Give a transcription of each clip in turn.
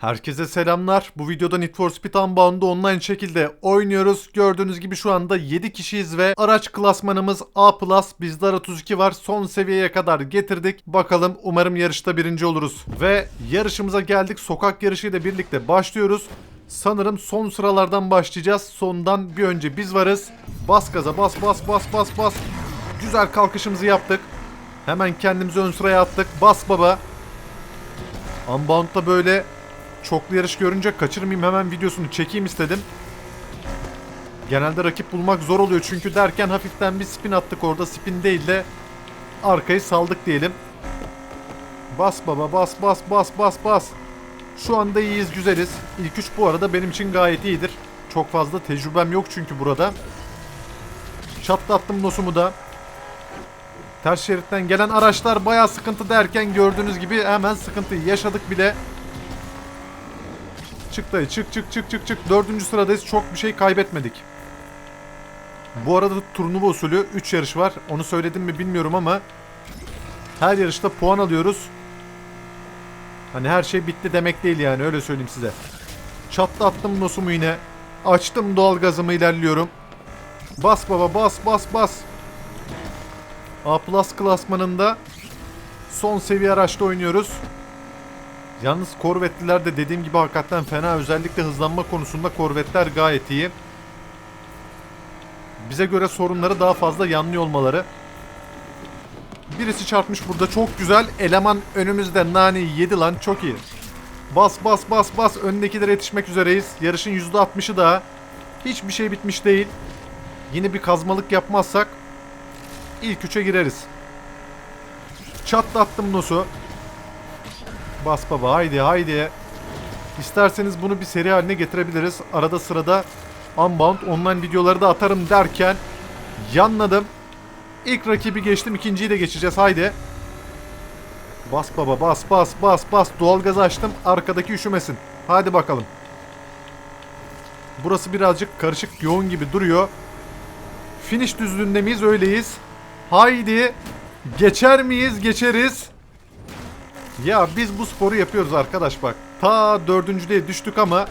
Herkese selamlar. Bu videoda Need for Speed Unbound'u online şekilde oynuyoruz. Gördüğünüz gibi şu anda 7 kişiyiz ve araç klasmanımız A+. Bizde R32 var. Son seviyeye kadar getirdik. Bakalım umarım yarışta birinci oluruz. Ve yarışımıza geldik. Sokak yarışıyla birlikte başlıyoruz. Sanırım son sıralardan başlayacağız. Sondan bir önce biz varız. Bas gaza bas bas bas bas bas. Güzel kalkışımızı yaptık. Hemen kendimizi ön sıraya attık. Bas baba. Unbound'da böyle çoklu yarış görünce kaçırmayayım hemen videosunu çekeyim istedim. Genelde rakip bulmak zor oluyor çünkü derken hafiften bir spin attık orada. Spin değil de arkayı saldık diyelim. Bas baba bas bas bas bas bas. Şu anda iyiyiz güzeliz. İlk üç bu arada benim için gayet iyidir. Çok fazla tecrübem yok çünkü burada. Çatlattım nosumu da. Ters şeritten gelen araçlar bayağı sıkıntı derken gördüğünüz gibi hemen sıkıntıyı yaşadık bile. Çık dayı çık çık çık çık çık. Dördüncü sıradayız. Çok bir şey kaybetmedik. Bu arada turnuva usulü 3 yarış var. Onu söyledim mi bilmiyorum ama her yarışta puan alıyoruz. Hani her şey bitti demek değil yani öyle söyleyeyim size. Çatlattım nosumu yine. Açtım doğalgazımı ilerliyorum. Bas baba bas bas bas. A Plus klasmanında son seviye araçta oynuyoruz. Yalnız korvetliler de dediğim gibi hakikaten fena. Özellikle hızlanma konusunda korvetler gayet iyi. Bize göre sorunları daha fazla yanlıyor olmaları. Birisi çarpmış burada çok güzel. Eleman önümüzde naneyi yedi lan çok iyi. Bas bas bas bas öndekilere yetişmek üzereyiz. Yarışın %60'ı daha. Hiçbir şey bitmiş değil. Yine bir kazmalık yapmazsak ilk üçe gireriz. Çatlattım nosu. Bas baba haydi haydi. İsterseniz bunu bir seri haline getirebiliriz. Arada sırada Unbound online videoları da atarım derken yanladım. İlk rakibi geçtim ikinciyi de geçeceğiz haydi. Bas baba bas bas bas bas. Doğalgaz açtım arkadaki üşümesin. Hadi bakalım. Burası birazcık karışık yoğun gibi duruyor. Finish düzlüğünde miyiz? Öyleyiz. Haydi. Geçer miyiz? Geçeriz. Ya biz bu sporu yapıyoruz arkadaş bak. Ta dördüncülüğe düştük ama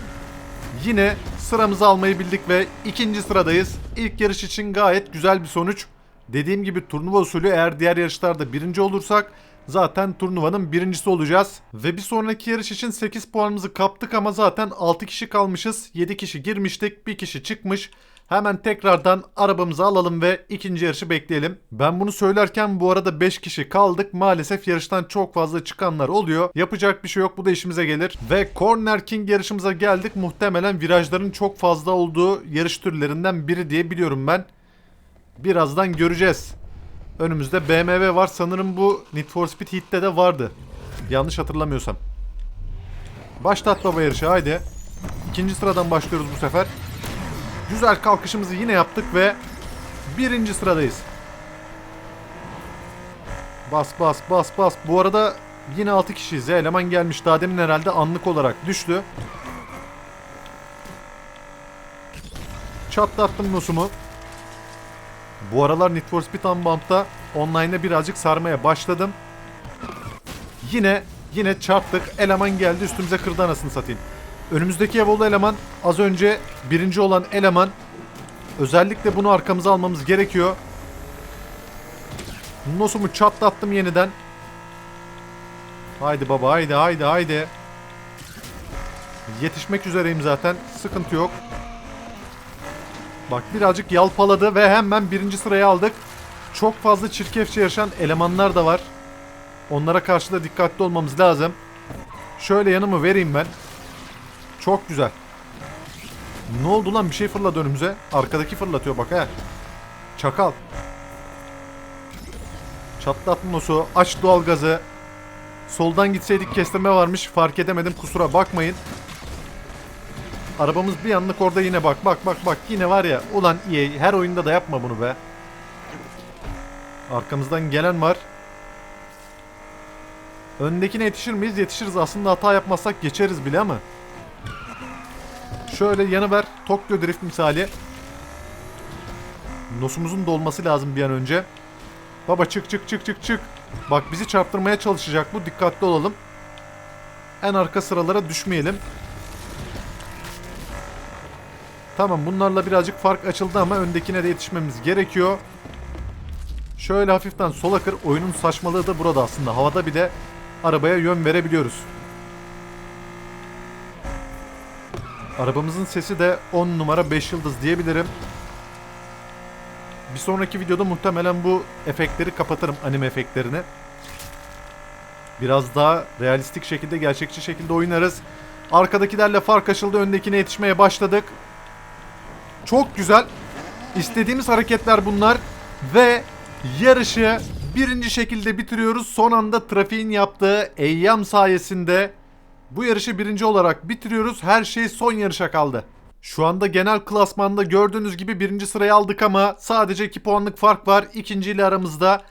yine sıramızı almayı bildik ve ikinci sıradayız. İlk yarış için gayet güzel bir sonuç. Dediğim gibi turnuva usulü eğer diğer yarışlarda birinci olursak zaten turnuvanın birincisi olacağız. Ve bir sonraki yarış için 8 puanımızı kaptık ama zaten 6 kişi kalmışız. 7 kişi girmiştik, 1 kişi çıkmış. Hemen tekrardan arabamızı alalım ve ikinci yarışı bekleyelim. Ben bunu söylerken bu arada 5 kişi kaldık. Maalesef yarıştan çok fazla çıkanlar oluyor. Yapacak bir şey yok bu da işimize gelir. Ve Corner King yarışımıza geldik. Muhtemelen virajların çok fazla olduğu yarış türlerinden biri diye biliyorum ben. Birazdan göreceğiz. Önümüzde BMW var. Sanırım bu Need for Speed Heat'te de vardı. Yanlış hatırlamıyorsam. Başlat baba yarışı haydi. İkinci sıradan başlıyoruz bu sefer. Güzel kalkışımızı yine yaptık ve birinci sıradayız. Bas bas bas bas. Bu arada yine 6 kişiyiz. ya. Eleman gelmiş. Daha demin herhalde anlık olarak düştü. Çatlattım nosumu. Bu aralar Need for Speed Unbound'da online'da birazcık sarmaya başladım. Yine yine çarptık. Eleman geldi üstümüze kırdı anasını satayım. Önümüzdeki Evo'lu eleman az önce birinci olan eleman. Özellikle bunu arkamıza almamız gerekiyor. Nosumu çatlattım yeniden. Haydi baba haydi haydi haydi. Yetişmek üzereyim zaten. Sıkıntı yok. Bak birazcık yalpaladı ve hemen birinci sıraya aldık. Çok fazla çirkefçe yarışan elemanlar da var. Onlara karşı da dikkatli olmamız lazım. Şöyle yanımı vereyim ben. Çok güzel. Ne oldu lan bir şey fırladı önümüze. Arkadaki fırlatıyor bak he. Çakal. Çatlattın o su. Aç doğalgazı. Soldan gitseydik kestirme varmış. Fark edemedim kusura bakmayın. Arabamız bir anlık orada yine bak bak bak bak yine var ya ulan EA her oyunda da yapma bunu be. Arkamızdan gelen var. Öndekine yetişir miyiz? Yetişiriz. Aslında hata yapmazsak geçeriz bile ama. Şöyle yanı ver. Tokyo Drift misali. Nosumuzun dolması lazım bir an önce. Baba çık çık çık çık çık. Bak bizi çarptırmaya çalışacak bu. Dikkatli olalım. en arka sıralara düşmeyelim. Tamam bunlarla birazcık fark açıldı ama öndekine de yetişmemiz gerekiyor. Şöyle hafiften sola kır. Oyunun saçmalığı da burada aslında. Havada bile arabaya yön verebiliyoruz. Arabamızın sesi de 10 numara 5 yıldız diyebilirim. Bir sonraki videoda muhtemelen bu efektleri kapatırım. Anime efektlerini. Biraz daha realistik şekilde, gerçekçi şekilde oynarız. Arkadakilerle fark açıldı. Öndekine yetişmeye başladık. Çok güzel. İstediğimiz hareketler bunlar. Ve yarışı birinci şekilde bitiriyoruz. Son anda trafiğin yaptığı eyyam sayesinde bu yarışı birinci olarak bitiriyoruz. Her şey son yarışa kaldı. Şu anda genel klasmanda gördüğünüz gibi birinci sırayı aldık ama sadece 2 puanlık fark var. İkinci ile aramızda.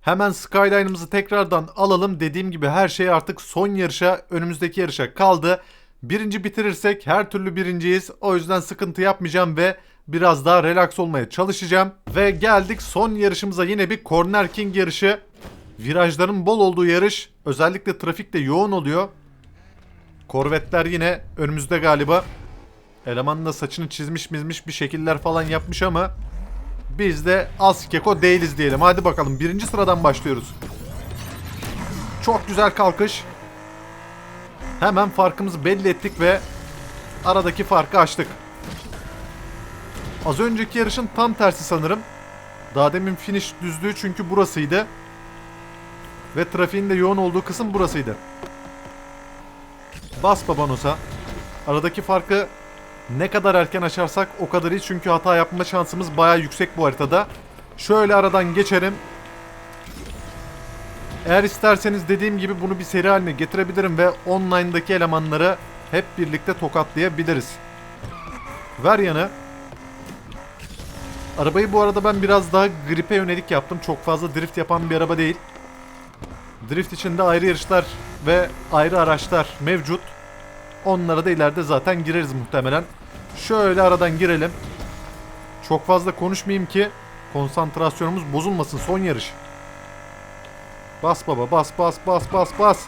Hemen Skyline'ımızı tekrardan alalım. Dediğim gibi her şey artık son yarışa, önümüzdeki yarışa kaldı. Birinci bitirirsek her türlü birinciyiz. O yüzden sıkıntı yapmayacağım ve biraz daha relax olmaya çalışacağım. Ve geldik son yarışımıza yine bir Corner King yarışı. Virajların bol olduğu yarış. Özellikle trafik de yoğun oluyor. Korvetler yine önümüzde galiba. Eleman da saçını çizmiş mizmiş bir şekiller falan yapmış ama biz de az keko değiliz diyelim. Hadi bakalım birinci sıradan başlıyoruz. Çok güzel kalkış. Hemen farkımızı belli ettik ve aradaki farkı açtık. Az önceki yarışın tam tersi sanırım. Daha demin finish düzlüğü çünkü burasıydı. Ve trafiğin de yoğun olduğu kısım burasıydı. Bas babanosa. Aradaki farkı ne kadar erken açarsak o kadar iyi çünkü hata yapma şansımız baya yüksek bu haritada. Şöyle aradan geçerim. Eğer isterseniz dediğim gibi bunu bir seri haline getirebilirim ve online'daki elemanları hep birlikte tokatlayabiliriz. Ver yanı. Arabayı bu arada ben biraz daha gripe yönelik yaptım. Çok fazla drift yapan bir araba değil. Drift için de ayrı yarışlar ve ayrı araçlar mevcut. Onlara da ileride zaten gireriz muhtemelen. Şöyle aradan girelim. Çok fazla konuşmayayım ki konsantrasyonumuz bozulmasın son yarış. Bas baba bas bas bas bas bas.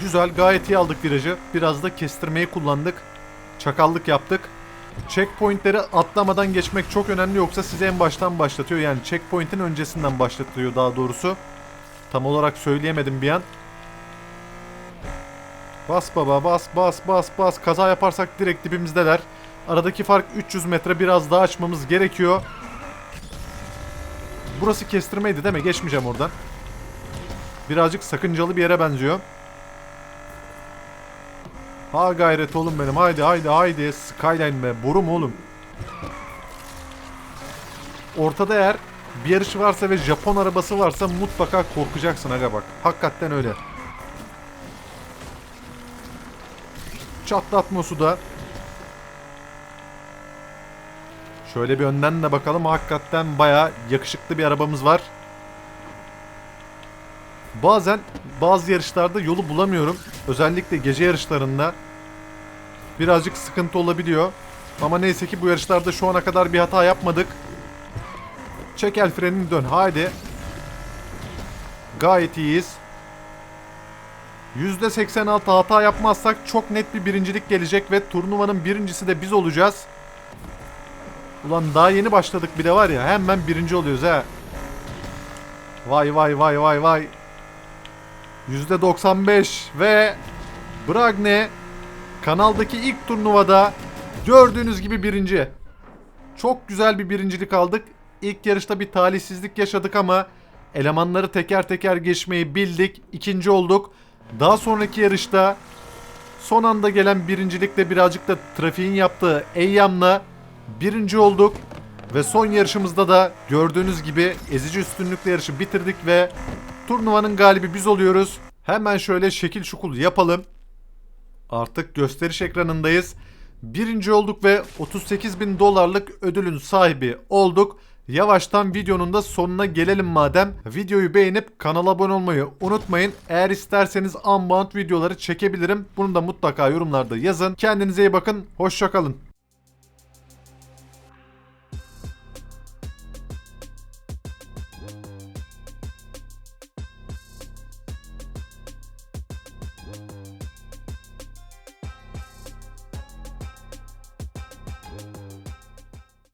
Güzel gayet iyi aldık virajı. Biraz da kestirmeyi kullandık. Çakallık yaptık. Checkpointleri atlamadan geçmek çok önemli yoksa sizi en baştan başlatıyor. Yani checkpoint'in öncesinden başlatıyor daha doğrusu. Tam olarak söyleyemedim bir an. Bas baba bas bas bas bas. Kaza yaparsak direkt dibimizdeler. Aradaki fark 300 metre biraz daha açmamız gerekiyor. Burası kestirmeydi değil mi? Geçmeyeceğim oradan. Birazcık sakıncalı bir yere benziyor. Ha gayret oğlum benim. Haydi haydi haydi. Skyline be. Boru mu oğlum? Ortada eğer bir yarış varsa ve Japon arabası varsa mutlaka korkacaksın aga bak. Hakikaten öyle. Çatlatma suda. Şöyle bir önden de bakalım. Hakikaten baya yakışıklı bir arabamız var. Bazen bazı yarışlarda yolu bulamıyorum. Özellikle gece yarışlarında birazcık sıkıntı olabiliyor. Ama neyse ki bu yarışlarda şu ana kadar bir hata yapmadık. Çek el frenini dön. Haydi. Gayet iyiyiz. %86 hata yapmazsak çok net bir birincilik gelecek ve turnuvanın birincisi de biz olacağız. Ulan daha yeni başladık bir de var ya hemen birinci oluyoruz ha. Vay vay vay vay vay. %95 ve Bragne kanaldaki ilk turnuvada gördüğünüz gibi birinci. Çok güzel bir birincilik aldık. İlk yarışta bir talihsizlik yaşadık ama elemanları teker teker geçmeyi bildik. İkinci olduk. Daha sonraki yarışta son anda gelen birincilikle birazcık da trafiğin yaptığı Eyyam'la birinci olduk. Ve son yarışımızda da gördüğünüz gibi ezici üstünlükle yarışı bitirdik ve turnuvanın galibi biz oluyoruz. Hemen şöyle şekil şukul yapalım. Artık gösteriş ekranındayız. Birinci olduk ve 38 bin dolarlık ödülün sahibi olduk. Yavaştan videonun da sonuna gelelim madem. Videoyu beğenip kanala abone olmayı unutmayın. Eğer isterseniz unbound videoları çekebilirim. Bunu da mutlaka yorumlarda yazın. Kendinize iyi bakın. Hoşçakalın.